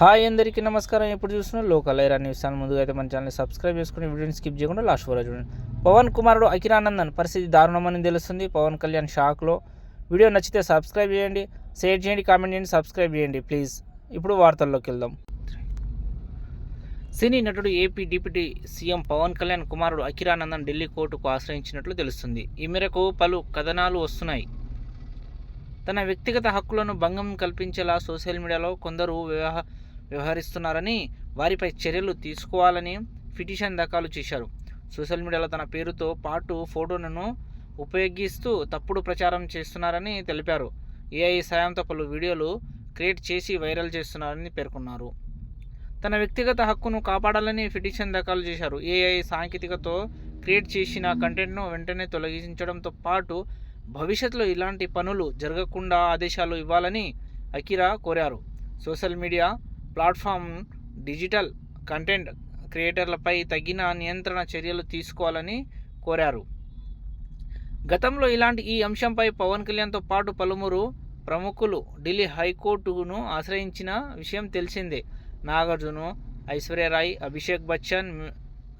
Hi అందరికీ నమస్కారం. ఎప్పుడు చూస్తున్నా లోకల్ ఐరా న్యూస్ ఛానల్ ముందుగా అయితే మన ఛానల్ సబ్స్క్రైబ్ చేసుకుని వీడియోని స్కిప్ చేయకుండా లాస్ట్ వరకు చూడండి. పవన్ కుమారుడు అఖిరానందన్ పరిస్థితి దారుణమని తెలుస్తుంది. పవన్ కళ్యాణ్ షాక్లో. వీడియో నచ్చితే సబ్స్క్రైబ్ చేయండి. షేర్ చేయండి కామెంట్ చేయండి సబ్స్క్రైబ్ చేయండి ప్లీజ్. ఇప్పుడు వార్తల్లోకి వెళ్దాం. సినీ నటుడు AP deputy CM Pawan Kalyan కుమారుడు అఖిరానందన్ ఢిల్లీ కోర్టుకు ఆశ్రయించినట్లు తెలుస్తుంది. ఈ మేరకు పలు కథనాలు వస్తున్నాయి. తన వ్యక్తిగత హక్కులను భంగం కల్పించేలా సోషల్ మీడియాలో కొందరు వివాహ వ్యవహరిస్తున్నారని వారిపై చర్యలు తీసుకోవాలని పిటిషన్ దాఖలు చేశారు. సోషల్ మీడియాలో తన పేరుతో పాటు ఫోటోలను ఉపయోగిస్తూ తప్పుడు ప్రచారం చేస్తున్నారని తెలిపారు. ఏఐ సాయంతో పలు వీడియోలు క్రియేట్ చేసి వైరల్ చేస్తున్నారని పేర్కొన్నారు. తన వ్యక్తిగత హక్కును కాపాడాలని పిటిషన్ దాఖలు చేశారు. ఏఐ సాంకేతికతో క్రియేట్ చేసిన కంటెంట్ను వెంటనే తొలగించడంతో పాటు భవిష్యత్తులో ఇలాంటి పనులు జరగకుండా ఆదేశాలు ఇవ్వాలని అకిరా కోరారు. Social media platform digital content క్రియేటర్లపై తగిన నియంత్రణ చర్యలు తీసుకోవాలని కోరారు. గతంలో ఇలాంటి ఈ అంశంపై పవన్ కళ్యాణ్తో పాటు పలువురు ప్రముఖులు ఢిల్లీ హైకోర్టును ఆశ్రయించిన విషయం తెలిసిందే. నాగార్జును ఐశ్వర్యరాయ్ అభిషేక్ బచ్చన్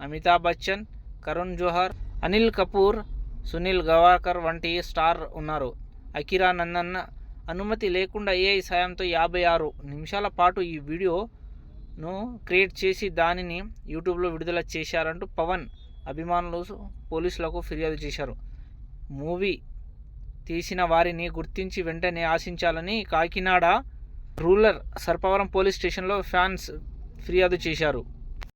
అమితాబ్ బచ్చన్ కరుణ్ జోహర్ అనిల్ కపూర్ సునీల్ గవాకర్ వంటి స్టార్ ఉన్నారు. అకిరా నందన్ అనుమతి లేకుండా ఏఐ సాయంతో యాభై ఆరు నిమిషాల పాటు ఈ వీడియోను క్రియేట్ చేసి దానిని యూట్యూబ్లో విడుదల చేశారంటూ పవన్ అభిమానులు పోలీసులకు ఫిర్యాదు చేశారు. మూవీ తీసిన వారిని గుర్తించి వెంటనే ఆశించాలని కాకినాడ రూరల్ సర్పవరం పోలీస్ స్టేషన్లో ఫ్యాన్స్ ఫిర్యాదు చేశారు.